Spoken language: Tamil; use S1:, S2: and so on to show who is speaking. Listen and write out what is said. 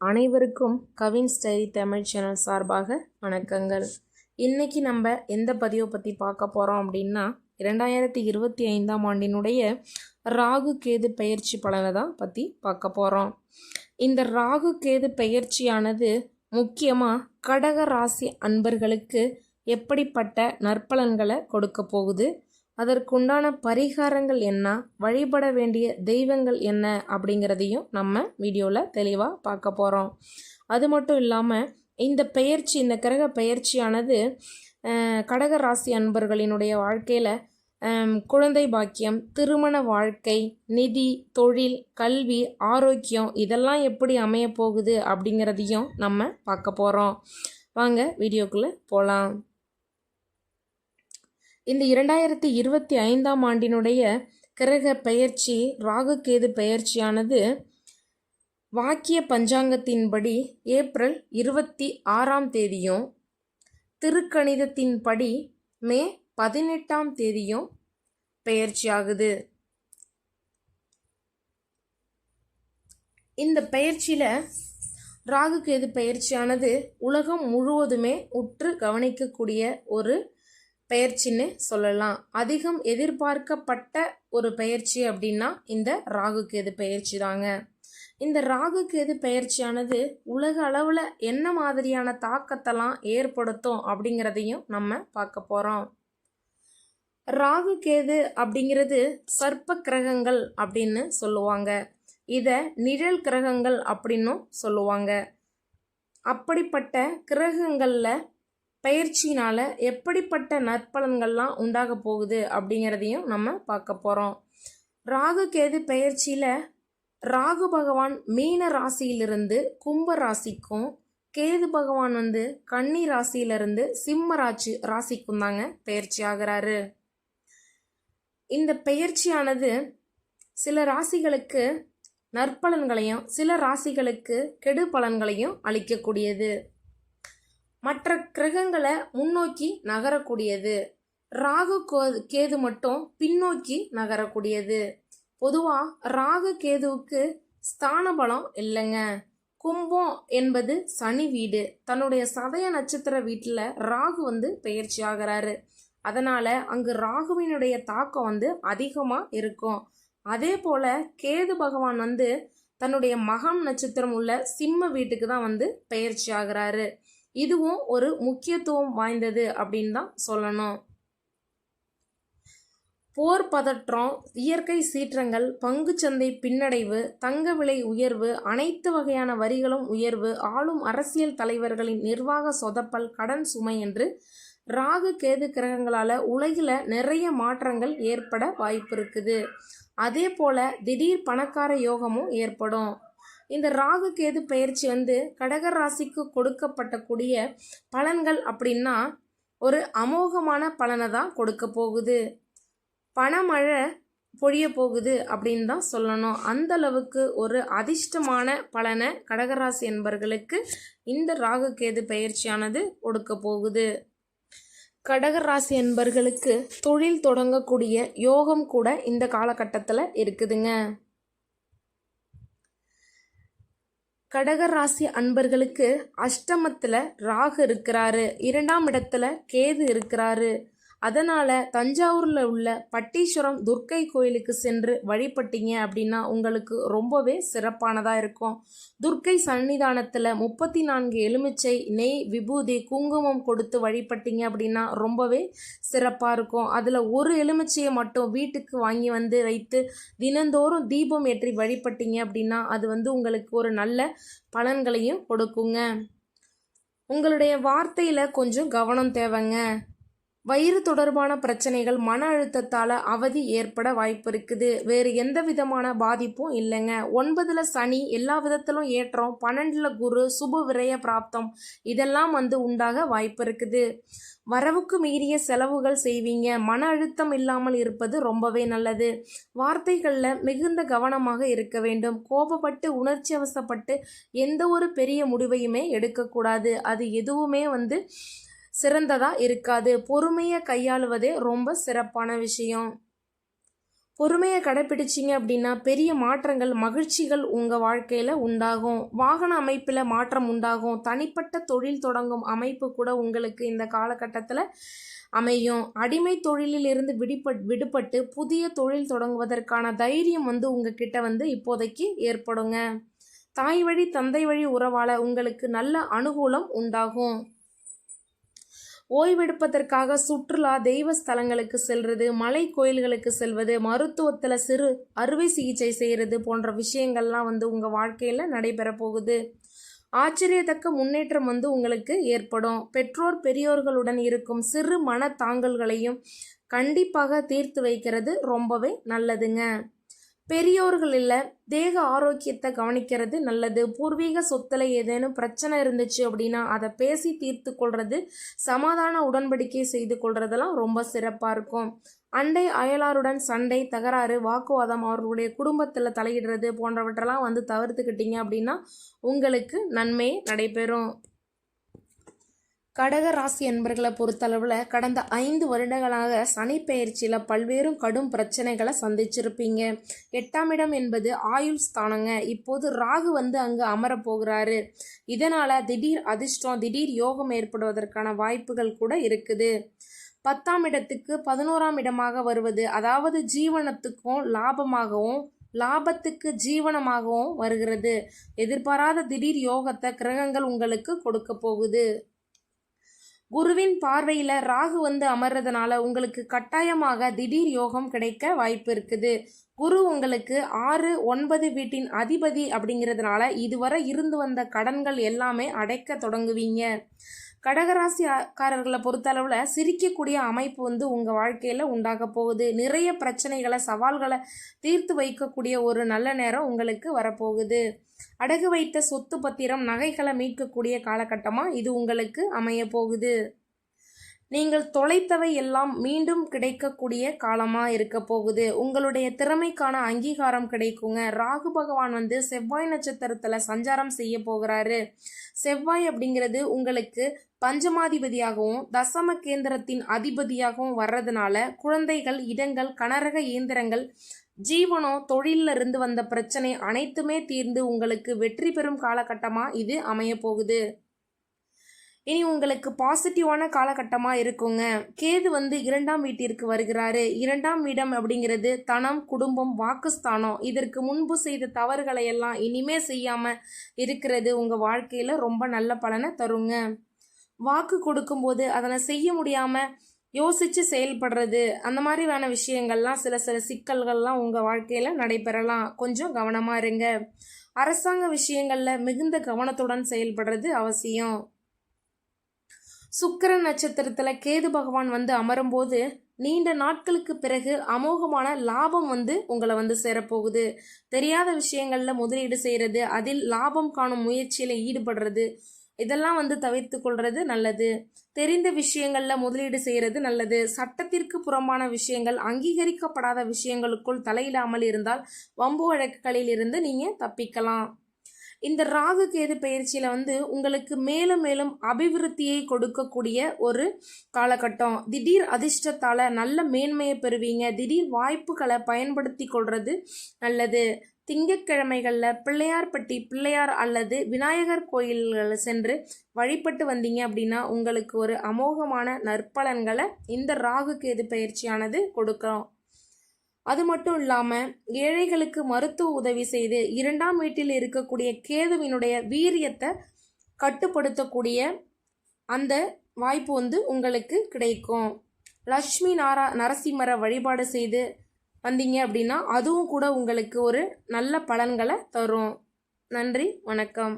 S1: அனைவருக்கும் கவின் ஸ்டைரி தமிழ் சேனல் சார்பாக வணக்கங்கள். இன்னைக்கு நம்ம எந்த பதிவை பற்றி பார்க்க போகிறோம் அப்படின்னா இரண்டாயிரத்தி இருபத்தி ஐந்தாம் ஆண்டினுடைய ராகு கேது பயிற்சி பலனை தான் பற்றி பார்க்க போகிறோம் இந்த ராகு கேது பயிற்சியானது முக்கியமாக கடக ராசி அன்பர்களுக்கு எப்படிப்பட்ட நற்பலன்களை கொடுக்க போகுது? அதற்குண்டான பரிகாரங்கள் என்ன? வழிபட வேண்டிய தெய்வங்கள் என்ன? அப்படிங்கிறதையும் நம்ம வீடியோவில் தெளிவாக பார்க்க போகிறோம் அது மட்டும் இல்லாமல் இந்த பெயர்ச்சி இந்த கிரக பெயர்ச்சியானது கடக ராசி அன்பர்களினுடைய வாழ்க்கையில் குழந்தை பாக்கியம் திருமண வாழ்க்கை நிதி தொழில் கல்வி ஆரோக்கியம் இதெல்லாம் எப்படி அமைய போகுது அப்படிங்கிறதையும் நம்ம பார்க்க போகிறோம் வாங்க வீடியோக்குள்ளே போகலாம் இந்த இரண்டாயிரத்தி இருபத்தி ஐந்தாம் ஆண்டினுடைய கிரக பெயர்ச்சி ராகு கேது பெயர்ச்சியானது வாக்கிய பஞ்சாங்கத்தின்படி ஏப்ரல் இருபத்தி ஆறாம் தேதியும் திருக்கணிதத்தின்படி மே பதினெட்டாம் தேதியும் பெயர்ச்சியாகுது. இந்த பெயர்ச்சியில் ராகு கேது பெயர்ச்சியானது உலகம் முழுவதுமே உற்று கவனிக்கக்கூடிய ஒரு பெயர்ச்சின்னு சொல்லலாம். அதிகம் எதிர்பார்க்கப்பட்ட ஒரு பெயர்ச்சி அப்படின்னா இந்த ராகு கேது பெயர்ச்சி தாங்க. இந்த ராகு கேது பெயர்ச்சியானது உலக அளவில் என்ன மாதிரியான தாக்கத்தெல்லாம் ஏற்படுத்தும் அப்படிங்கிறதையும் நம்ம பார்க்க போகிறோம் ராகு கேது அப்படிங்கிறது சர்ப்ப கிரகங்கள் அப்படின்னு சொல்லுவாங்க. இதை நிழல் கிரகங்கள் அப்படின்னும் சொல்லுவாங்க. அப்படிப்பட்ட கிரகங்களில் பயிற்சினால் எப்படிப்பட்ட நற்பலன்கள்லாம் உண்டாக போகுது அப்படிங்கிறதையும் நம்ம பார்க்க போகிறோம் ராகு கேது பயிற்சியில் ராகு பகவான் மீன ராசியிலிருந்து கும்ப ராசிக்கும் கேது பகவான் வந்து கன்னி ராசியிலிருந்து சிம்ம ராசி ராசிக்கும் தாங்க பயிற்சி ஆகிறாரு. இந்த பெயர்ச்சியானது சில ராசிகளுக்கு நற்பலன்களையும் சில ராசிகளுக்கு கெடு பலன்களையும் அளிக்கக்கூடியது. மற்ற கிரகங்களை முன்னோக்கி நகரக்கூடியது. ராகு கேது மட்டும் பின்னோக்கி நகரக்கூடியது. பொதுவாக ராகு கேதுவுக்கு ஸ்தான பலம் இல்லைங்க. கும்பம் என்பது சனி வீடு. தன்னுடைய சதய நட்சத்திர வீட்டில் ராகு வந்து பெயர்ச்சி ஆகிறாரு. அதனால் அங்கு ராகுவினுடைய தாக்கம் வந்து அதிகமாக இருக்கும். அதே போல் கேது பகவான் வந்து தன்னுடைய மகம் நட்சத்திரம் உள்ள சிம்ம வீட்டுக்கு தான் வந்து பெயர்ச்சி ஆகிறாரு. இதுவும் ஒரு முக்கியத்துவம் வாய்ந்தது அப்படின்னு தான் சொல்லணும். போர் பதற்றம் இயற்கை சீற்றங்கள் பங்குச்சந்தை பின்னடைவு தங்க விலை உயர்வு அனைத்து வகையான வரிகளும் உயர்வு ஆளும் அரசியல் தலைவர்களின் நிர்வாக சொதப்பல் கடன் சுமை என்று ராகு கேது கிரகங்களால் உலகில் நிறைய மாற்றங்கள் ஏற்பட வாய்ப்பு இருக்குது. அதே போல் திடீர் பணக்கார யோகமும் ஏற்படும். இந்த ராகு கேது பயிற்சி வந்து கடக ராசிக்கு கொடுக்கப்பட்டக்கூடிய பலன்கள் அப்படின்னா ஒரு அமோகமான பலனை தான் கொடுக்க போகுது. பணமழை பொழிய போகுது அப்படின்னு தான் சொல்லணும். அந்த அளவுக்கு ஒரு அதிர்ஷ்டமான பலனை கடகராசி என்பர்களுக்கு இந்த ராகு கேது பயிற்சியானது கொடுக்க போகுது. கடகராசி என்பர்களுக்கு தொழில் தொடங்கக்கூடிய யோகம் கூட இந்த காலகட்டத்தில் இருக்குதுங்க. கடகராசி அன்பர்களுக்கு அஷ்டமத்தில் ராகு இருக்கிறாரு. இரண்டாம் இடத்துல கேது இருக்கிறாரு. அதனால் தஞ்சாவூரில் உள்ள பட்டீஸ்வரம் துர்க்கை கோயிலுக்கு சென்று வழிபட்டீங்க அப்படின்னா உங்களுக்கு ரொம்பவே சிறப்பானதாக இருக்கும். துர்க்கை சன்னிதானத்தில் முப்பத்தி நான்கு எலுமிச்சை நெய் விபூதி குங்குமம் கொடுத்து வழிபட்டீங்க அப்படின்னா ரொம்பவே சிறப்பாக இருக்கும். அதில் ஒரு எலுமிச்சையை மட்டும் வீட்டுக்கு வாங்கி வந்து வைத்து தினந்தோறும் தீபம் ஏற்றி வழிபட்டீங்க அப்படின்னா அது வந்து உங்களுக்கு ஒரு நல்ல பலன்களையும் கொடுக்குங்க. உங்களுடைய வார்த்தையில் கொஞ்சம் கவனம் தேவைங்க. வயிறு தொடர்பான பிரச்சனைகள் மன அழுத்தத்தால் அவதி ஏற்பட வாய்ப்பு இருக்குது. வேறு எந்த விதமான பாதிப்பும் இல்லைங்க. ஒன்பதில் சனி எல்லா விதத்திலும் ஏற்றம் பன்னெண்டில் குரு சுப விரய பிராப்தம் இதெல்லாம் வந்து உண்டாக வாய்ப்பு இருக்குது. வரவுக்கு மீறிய செலவுகள் செய்வீங்க. மன அழுத்தம் இல்லாமல் இருப்பது ரொம்பவே நல்லது. வார்த்தைகளில் மிகுந்த கவனமாக இருக்க வேண்டும். கோபப்பட்டு உணர்ச்சி அவசப்பட்டு எந்த ஒரு பெரிய முடிவையுமே எடுக்கக்கூடாது. அது எதுவுமே வந்து சிறந்ததாக இருக்காது. பொறுமையை கையாளுவதே ரொம்ப சிறப்பான விஷயம். பொறுமையை கடைப்பிடிச்சிங்க அப்படின்னா பெரிய மாற்றங்கள் மகிழ்ச்சிகள் உங்கள் வாழ்க்கையில் உண்டாகும். வாகன அமைப்பில் மாற்றம் உண்டாகும். தனிப்பட்ட தொழில் தொடங்கும் அமைப்பு கூட உங்களுக்கு இந்த காலகட்டத்தில் அமையும். அடிமை தொழிலில் இருந்து விடுபட் விடுபட்டு புதிய தொழில் தொடங்குவதற்கான தைரியம் வந்து உங்ககிட்ட வந்து இப்போதைக்கு ஏற்படுங்க. தாய் வழி தந்தை வழி உறவால் உங்களுக்கு நல்ல அனுகூலம் உண்டாகும். ஓய்வெடுப்பதற்காக சுற்றுலா தெய்வ ஸ்தலங்களுக்கு செல்வது மலை கோயில்களுக்கு செல்வது மருத்துவத்தில் சிறு அறுவை சிகிச்சை செய்கிறது போன்ற விஷயங்கள்லாம் வந்து உங்கள் வாழ்க்கையில் நடைபெற போகுது. ஆச்சரியத்தக்க முன்னேற்றம் வந்து உங்களுக்கு ஏற்படும். பெற்றோர் பெரியோர்களுடன் இருக்கும் சிறு மன தாங்கல்களையும் கண்டிப்பாக தீர்த்து வைக்கிறது ரொம்பவே நல்லதுங்க. பெரியோர்களில் தேக ஆரோக்கியத்தை கவனிக்கிறது நல்லது. பூர்வீக சொத்தில் ஏதேனும் பிரச்சனை இருந்துச்சு அப்படின்னா அதை பேசி தீர்த்து கொள்வது சமாதான உடன்படிக்கை செய்து கொள்றதெல்லாம் ரொம்ப சிறப்பாக இருக்கும். அண்டை அயலாருடன் சண்டை தகராறு வாக்குவாதம் அவர்களுடைய குடும்பத்தில் தலையிடுறது போன்றவற்றெல்லாம் வந்து தவிர்த்துக்கிட்டீங்க அப்படின்னா உங்களுக்கு நன்மை நடைபெறும். கடக ராசி என்பர்களை பொறுத்தளவில் கடந்த ஐந்து வருடங்களாக சனி பயிற்சியில் பல்வேறு கடும் பிரச்சனைகளை சந்திச்சிருப்பீங்க. எட்டாம் இடம் என்பது ஆயுள் ஸ்தானங்க. இப்போது ராகு வந்து அங்கு அமரப்போகிறாரு இதனால் திடீர் அதிர்ஷ்டம் திடீர் யோகம் ஏற்படுவதற்கான வாய்ப்புகள் கூட இருக்குது. பத்தாம் இடத்துக்கு பதினோராம் இடமாக வருவது அதாவது ஜீவனத்துக்கும் லாபமாகவும் லாபத்துக்கு ஜீவனமாகவும் வருகிறது. எதிர்பாராத திடீர் யோகத்தை கிரகங்கள் உங்களுக்கு கொடுக்க போகுது. குருவின் பார்வையில் ராகு வந்து அமர்றதுனால உங்களுக்கு கட்டாயமாக திடீர் யோகம் கிடைக்க வாய்ப்பு இருக்குது. குரு உங்களுக்கு ஆறு ஒன்பது வீட்டின் அதிபதி அப்படிங்கிறதுனால இதுவரை இருந்து வந்த கடன்கள் எல்லாமே அடைக்க தொடங்குவீங்க. கடகராசிக்காரர்களை பொறுத்தளவில் சிரிக்கக்கூடிய அமைப்பு வந்து உங்கள் வாழ்க்கையில் உண்டாக போகுது. நிறைய பிரச்சனைகளை சவால்களை தீர்த்து வைக்கக்கூடிய ஒரு நல்ல நேரம் உங்களுக்கு வரப்போகுது. அடகு வைத்த சொத்து பத்திரம் நகைகளை மீட்கக்கூடிய காலகட்டமாக இது உங்களுக்கு அமைய போகுது. நீங்கள் தொலைத்தவை எல்லாம் மீண்டும் கிடைக்கக்கூடிய காலமாக இருக்க போகுது. உங்களுடைய திறமைக்கான அங்கீகாரம் கிடைக்குங்க. ராகு பகவான் வந்து செவ்வாய் நட்சத்திரத்தில் சஞ்சாரம் செய்ய போகிறாரு. செவ்வாய் அப்படிங்கிறது உங்களுக்கு பஞ்சமாதிபதியாகவும் தசம கேந்திரத்தின் அதிபதியாகவும் வர்றதுனால குழந்தைகள் இடங்கள் கனரக இயந்திரங்கள் ஜீவனம் தொழிலில் இருந்து வந்த பிரச்சனை அனைத்துமே தீர்ந்து உங்களுக்கு வெற்றி பெறும் காலகட்டமாக இது அமைய போகுது. இனி உங்களுக்கு பாசிட்டிவான காலகட்டமாக இருக்குங்க. கேது வந்து இரண்டாம் வீட்டிற்கு வருகிறாரு. இரண்டாம் இடம் அப்படிங்கிறது தனம் குடும்பம் வாக்குஸ்தானம். இதற்கு முன்பு செய்த தவறுகளை எல்லாம் இனிமே செய்யாமல் இருக்கிறது உங்கள் வாழ்க்கையில் ரொம்ப நல்ல பலனை தருங்க. வாக்கு கொடுக்கும்போது அதனை செய்ய முடியாமல் யோசித்து செயல்படுறது அந்த மாதிரியான விஷயங்கள்லாம் சில சில சிக்கல்கள்லாம் உங்கள் வாழ்க்கையில் நடைபெறலாம். கொஞ்சம் கவனமாக இருங்க. அரசாங்க விஷயங்களில் மிகுந்த கவனத்துடன் செயல்படுறது அவசியம். சுக்கர நட்சத்திரத்தில் கேது பகவான் வந்து அமரும்போது நீண்ட நாட்களுக்கு பிறகு அமோகமான லாபம் வந்து உங்களை வந்து சேரப்போகுது. தெரியாத விஷயங்களில் முதலீடு செய்கிறது அதில் லாபம் காணும் முயற்சியில் ஈடுபடுறது இதெல்லாம் வந்து தவிர்த்து கொள்வது நல்லது. தெரிந்த விஷயங்களில் முதலீடு செய்கிறது நல்லது. சட்டத்திற்கு புறம்பான விஷயங்கள் அங்கீகரிக்கப்படாத விஷயங்களுக்குள் தலையிடாமல் இருந்தால் வம்பு வழக்குகளில் இருந்து நீங்கள் தப்பிக்கலாம். இந்த ராகு கேது பயிற்சியில் வந்து உங்களுக்கு மேலும் மேலும் அபிவிருத்தியை கொடுக்கக்கூடிய ஒரு காலகட்டம். திடீர் அதிர்ஷ்டத்தால் நல்ல மேன்மையை பெறுவீங்க. திடீர் வாய்ப்புகளை பயன்படுத்தி கொள்வது நல்லது. திங்கட்கிழமைகளில் பிள்ளையார்பட்டி பிள்ளையார் அல்லது விநாயகர் கோயில்கள் சென்று வழிபட்டு வந்தீங்க அப்படின்னா உங்களுக்கு ஒரு அமோகமான நற்பலன்களை இந்த ராகு கேது பயிற்சியானது கொடுக்கும். அது மட்டும் இல்லாமல் ஏழைகளுக்கு மருத்துவ உதவி செய்து இரண்டாம் வீட்டில் இருக்கக்கூடிய கேதுவினுடைய வீரியத்தை கட்டுப்படுத்தக்கூடிய அந்த வாய்ப்பு வந்து உங்களுக்கு கிடைக்கும். லக்ஷ்மி நாரா நரசிம்மரை வழிபாடு செய்து வந்தீங்க அப்படின்னா அதுவும் கூட உங்களுக்கு ஒரு நல்ல பலன்களை தரும். நன்றி வணக்கம்.